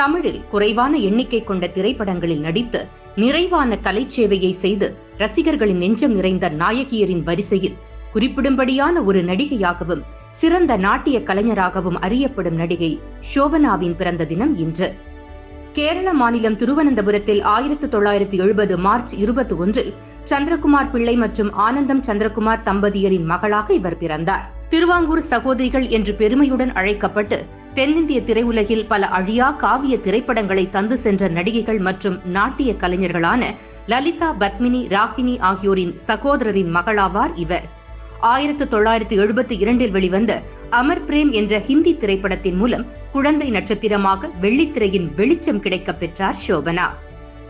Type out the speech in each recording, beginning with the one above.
தமிழில் குறைவான எண்ணிக்கை கொண்ட திரைப்படங்களில் நடித்து நிறைவான கலை சேவையை செய்து ரசிகர்களின் நெஞ்சம் நிறைந்த நாயகியரின் வரிசையில் குறிப்பிடும்படியான ஒரு நடிகையாகவும் சிறந்த நாட்டிய கலைஞராகவும் அறியப்படும் நடிகை ஷோபனாவின் பிறந்த தினம் இன்று. கேரள மாநிலம் திருவனந்தபுரத்தில் ஆயிரத்தி தொள்ளாயிரத்தி எழுபது மார்ச் இருபத்தி ஒன்றில் சந்திரகுமார் பிள்ளை மற்றும் ஆனந்தம் சந்திரகுமார் தம்பதியரின் மகளாக இவர் பிறந்தார். திருவாங்கூர் சகோதரிகள் என்று பெருமையுடன் அழைக்கப்பட்டு தென்னிந்திய திரையுலகில் பல அழியா காவிய திரைப்படங்களை தந்து சென்ற நடிகைகள் மற்றும் நாட்டிய கலைஞர்களான லலிதா பத்மினி ராகினி ஆகியோரின் சகோதரரின் மகளாவார் இவர். ஆயிரத்து தொள்ளாயிரத்து எழுபத்தி இரண்டில் வெளிவந்த அமர் பிரேம் என்ற ஹிந்தி திரைப்படத்தின் மூலம் குழந்தை நட்சத்திரமாக வெள்ளித்திரையின் வெளிச்சம் கிடைக்கப் பெற்றார் சோபனா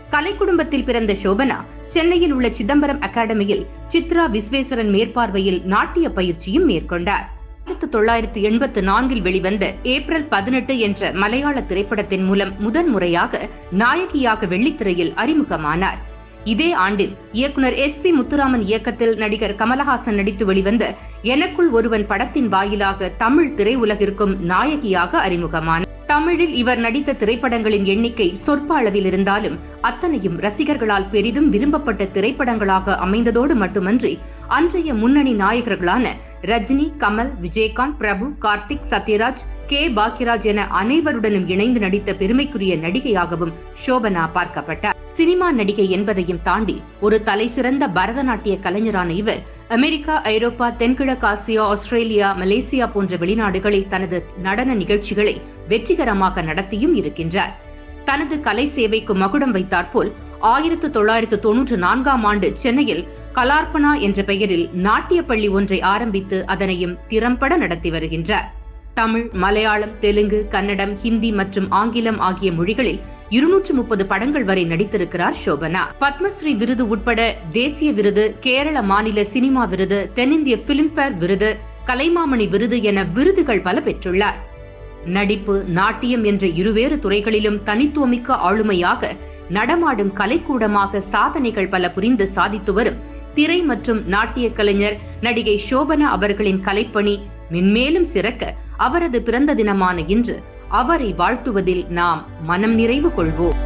கலை குடும்பத்தில் பிறந்த சோபனா சென்னையில் உள்ள சிதம்பரம் அகாடமியில் சித்ரா விஸ்வேஸ்வரன் மேற்பார்வையில் நாட்டிய பயிற்சியும் மேற்கொண்டார். ஆயிரத்தி தொள்ளாயிரத்தி எண்பத்து நான்கில் வெளிவந்த ஏப்ரல் பதினெட்டு என்ற மலையாள திரைப்படத்தின் மூலம் முதன்முறையாக நாயகியாக வெள்ளித்திரையில் அறிமுகமானார். இதே ஆண்டில் இயக்குனர் எஸ் பி முத்துராமன் இயக்கத்தில் நடிகர் கமலஹாசன் நடித்து வெளிவந்த எனக்குள் ஒருவன் படத்தின் வாயிலாக தமிழ் திரையுலகிற்கும் நாயகியாக அறிமுகமானார். தமிழில் இவர் நடித்த திரைப்படங்களின் எண்ணிக்கை சொற்ப அளவில் இருந்தாலும் அத்தனையும் ரசிகர்களால் பெரிதும் விரும்பப்பட்ட திரைப்படங்களாக அமைந்ததோடு மட்டுமன்றி அன்றைய முன்னணி நாயகர்களான ரஜினி கமல் விஜயகாந்த் பிரபு கார்த்திக் சத்யராஜ் கே. பாக்கியராஜ் என அனைவருடனும் இணைந்து நடித்த பெருமைக்குரிய நடிகையாகவும் சோபனா பார்க்கப்பட்டார். சினிமா நடிகை என்பதையும் தாண்டி ஒரு தலைசிறந்த பரதநாட்டிய கலைஞரான இவர் அமெரிக்கா ஐரோப்பா தென்கிழக்கு ஆசியா ஆஸ்திரேலியா மலேசியா போன்ற வெளிநாடுகளில் தனது நடன நிகழ்ச்சிகளை வெற்றிகரமாக நடத்தியும் இருக்கின்றார். தனது கலை சேவைக்கு மகுடம் வைத்தாற்போல் ஆயிரத்து தொள்ளாயிரத்து தொன்னூற்று நான்காம் ஆண்டு சென்னையில் கலார்பனா என்ற பெயரில் நாட்டிய பள்ளி ஒன்றை ஆரம்பித்து அதனையும் திறம்பட நடத்தி வருகின்றார். தமிழ் மலையாளம் தெலுங்கு கன்னடம் ஹிந்தி மற்றும் ஆங்கிலம் ஆகிய மொழிகளில் இருநூற்று முப்பது படங்கள் வரை நடித்திருக்கிறார் சோபனா பத்மஸ்ரீ விருது உட்பட தேசிய விருது கேரள மாநில சினிமா விருது தென்னிந்திய பிலிம்பேர் விருது கலைமாமணி விருது என விருதுகள் பல பெற்றுள்ளார். நடிப்பு நாட்டியம் என்ற இருவேறு துறைகளிலும் தனித்துவமிக்க ஆளுமையாக நடமாடும் கலைக்கூடமாக சாதனைகள் பல புரிந்து சாதித்து வரும் திரை மற்றும் நாட்டிய கலைஞர் நடிகை சோபனா அவர்களின் கலைப்பணி மென்மேலும் சிறக்க அவரது பிறந்த தினமான இன்று அவரை வாழ்த்துவதில் நாம் மனம் நிறைவு கொள்வோம்.